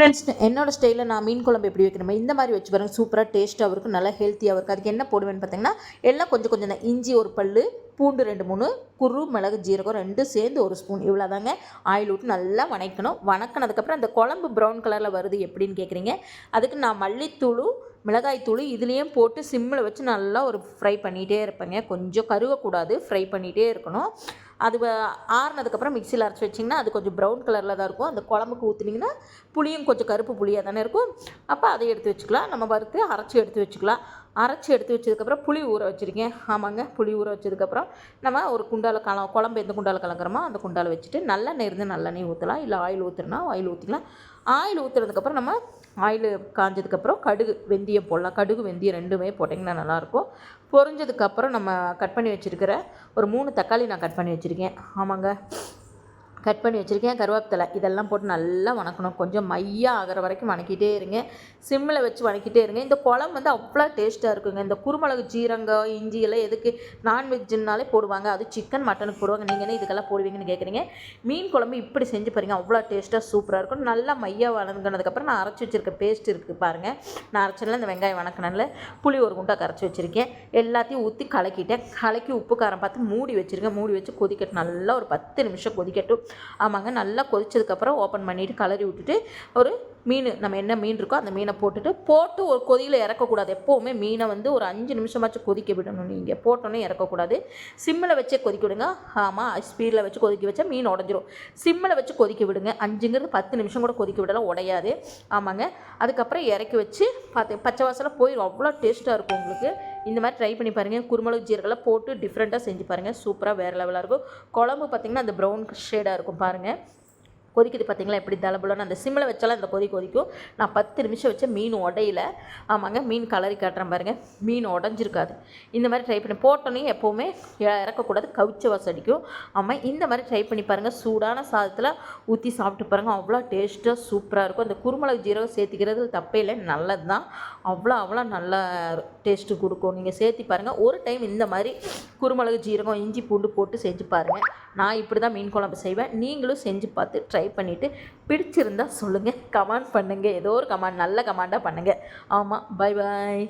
Friends என்னோடய ஸ்டைலில் நான் மீன் குழம்பு எப்படி வைக்கணுமோ இந்த மாதிரி வச்சு பாருங்கள் சூப்பராக டேஸ்ட்டாக இருக்கும். நல்லா ஹெல்த்தியாக இருக்கும். அதுக்கு என்ன போடுவேன்னு பார்த்தீங்கன்னா எல்லாம் கொஞ்சம் கொஞ்சம் தான் இஞ்சி ஒரு பல் பூண்டு ரெண்டு மூணு குரு மிளகு ஜீரகம் ரெண்டும் சேர்ந்து ஒரு ஸ்பூன் இவ்வளோ தாங்க ஆயில் விட்டு நல்லா வணக்கணும். வணக்கினதுக்கப்புறம் அந்த குழம்பு ப்ரௌன் கலரில் வருது எப்படின்னு கேட்குறீங்க அதுக்கு நான் மல்லித்தூள் மிளகாய்த்தூள் இதுலேயும் போட்டு சிம்மில் வச்சு நல்லா ஒரு ஃப்ரை பண்ணிகிட்டே இருப்பேங்க. கொஞ்சம் கருகக்கூடாது ஃப்ரை பண்ணிகிட்டே இருக்கணும். அது வ- ஆறுனதுக்கப்புறம் மிக்சியில் அரைச்சி வச்சிங்கன்னா அது கொஞ்சம் ப்ரௌன் கலரில் தான் இருக்கும். அந்த குழம்புக்கு ஊற்றுனீங்கன்னா புளியும் கொஞ்சம் கருப்பு புளியாக தானே இருக்கும். அப்போ அதை எடுத்து வச்சுக்கலாம். நம்ம வறுத்து அரைச்சி எடுத்து வச்சுக்கலாம். அரைச்சி எடுத்து வச்சதுக்கப்புறம் புளி ஊற வச்சுருக்கேன். ஆமாங்க புளி ஊற வச்சதுக்கப்புறம் நம்ம ஒரு குண்டால கல குழம்பு எந்த குண்டால் கலங்குறோமோ அந்த குண்டால் வச்சுட்டு நல்லெண்ணெய் இருந்து நல்லெண்ணெய் ஊற்றலாம் இல்லை ஆயில் ஊற்றுனா ஆயில் ஊற்றிக்கலாம் ஆயில் ஊற்றுறதுக்கப்புறம் நம்ம ஆயில் காஞ்சதுக்கப்புறம் கடுகு வெந்தயம் போடலாம். கடுகு வெந்தயம் ரெண்டுமே போட்டிங்கன்னா நல்லாயிருக்கும். பொறிஞ்சதுக்கப்புறம் நம்ம கட் பண்ணி வச்சுருக்கிற ஒரு மூணு தக்காளி நான் கட் பண்ணி வச்சுருக்கேன். ஆமாங்க. கட் பண்ணி வச்சுருக்கேன் கருவேப்பிலை. இதெல்லாம் போட்டு நல்லா வணக்கணும். கொஞ்சம் மையாக ஆகிற வரைக்கும் வணக்கிட்டே இருங்க. சிம்மில் வச்சு வணக்கிட்டே இருங்க. இந்த குழம்பு வந்து அவ்வளோ டேஸ்ட்டாக இருக்குங்க. இந்த குருமிளகு ஜீரகம் இஞ்சி எல்லாம் எதுக்கு நான்வெஜ்ஜுனாலே போடுவாங்க. அது சிக்கன் மட்டனுக்கு போடுவாங்க. நீங்கள் என்ன இதுக்கெல்லாம் போடுவீங்கன்னு கேட்குறீங்க மீன் குழம்பு இப்படி செஞ்சு பாருங்க. அவ்வளோ டேஸ்ட்டாக சூப்பராக இருக்கும். நல்லா மையாக வணங்கினதுக்கப்புறம் நான் அரைச்சி வச்சுருக்க பேஸ்ட் இருக்குது பாருங்கள் நான் அரைச்சதில் இந்த வெங்காயம் வணக்கினதில் புளி ஒரு குண்டாக கரைச்சி வச்சுருக்கேன். எல்லாத்தையும் ஊற்றி கலக்கிட்டேன். கலக்கி உப்பு காரம் பார்த்து மூடி வச்சுருக்கேன் மூடி வச்சு கொதிக்கட்டும் நல்லா ஒரு பத்து நிமிஷம் கொதிக்கட்டும். ஆமாங்க நல்லா கொதிச்சதுக்கப்புறம் ஓப்பன் பண்ணிவிட்டு கலரி விட்டுட்டு ஒரு மீன் நம்ம என்ன மீன் இருக்கோ அந்த மீனை போட்டுட்டு போட்டு ஒரு கொதியில் இறக்கக்கூடாது. எப்போவுமே மீனை வந்து ஒரு அஞ்சு நிமிஷமாச்சும் கொதிக்க விடணும். நீங்கள் போட்டோன்னே இறக்கக்கூடாது. சிம்மில் வச்சே கொதிக்க விடுங்க. ஆமாம் ஸ்பீடில் வச்சு கொதிக்க வச்சா மீன் உடஞ்சிரும். சிம்மில் வச்சு கொதிக்க விடுங்க. அஞ்சுங்கிறது பத்து நிமிஷம் கூட கொதிக்க விடலாம். உடையாது. ஆமாங்க. அதுக்கப்புறம் இறக்கி வச்சு பார்த்து பச்சை வாசலை போயிடும் அவ்வளோ டேஸ்ட்டாக இருக்கும் உங்களுக்கு. இந்த மாதிரி ட்ரை பண்ணி பாருங்கள் குருமிளகு ஜீரகெல்லாம் போட்டு டிஃப்ரெண்ட்டாக செஞ்சு பாருங்கள் சூப்பராக வேறு லெவலாக இருக்கும். குழம்பு பார்த்திங்கன்னா அந்த ப்ரௌன் ஷேடாக இருக்கும் பாருங்கள் கொதிக்குது பார்த்தீங்களா? எப்படி தளபுலன்னு அந்த சிம்மில் வச்சாலும் அந்த கொதி கொதிக்கும். நான் பத்து நிமிஷம் வச்ச மீன் உடையில. ஆமாங்க மீன் கலரி காட்டுறேன் பாருங்கள் மீன் உடஞ்சிருக்காது. இந்த மாதிரி ட்ரை பண்ணி போட்டோன்னே எப்போவுமே இ- இறக்கக்கூடாது. கவுச்ச வாசம் அடிக்கும். ஆமாம் இந்த மாதிரி ட்ரை பண்ணி பாருங்கள் சூடான சாதத்தில் ஊற்றி சாப்பிட்டு பாருங்கள் அவ்வளோ டேஸ்ட்டாக சூப்பராக இருக்கும். அந்த குருமிளகு ஜீரகம் சேர்த்திக்கிறது தப்பே இல்லை. நல்லது தான் அவ்வளோ அவ்வளோ நல்ல டேஸ்ட்டு கொடுக்கும். நீங்கள் சேர்த்தி பாருங்கள் ஒரு டைம் இந்த மாதிரி குருமிளகு ஜீரகம் இஞ்சி பூண்டு போட்டு செஞ்சு பாருங்கள் நான் இப்படி தான் மீன் குழம்பு செய்வேன். நீங்களும் செஞ்சு பார்த்து ட்ரை பண்ணிவிட்டு பிடிச்சிருந்தா சொல்லுங்கள் கமெண்ட் பண்ணுங்கள் ஏதோ ஒரு கமெண்ட் நல்ல கமெண்டாக பண்ணுங்கள் ஆமாம் பை பாய்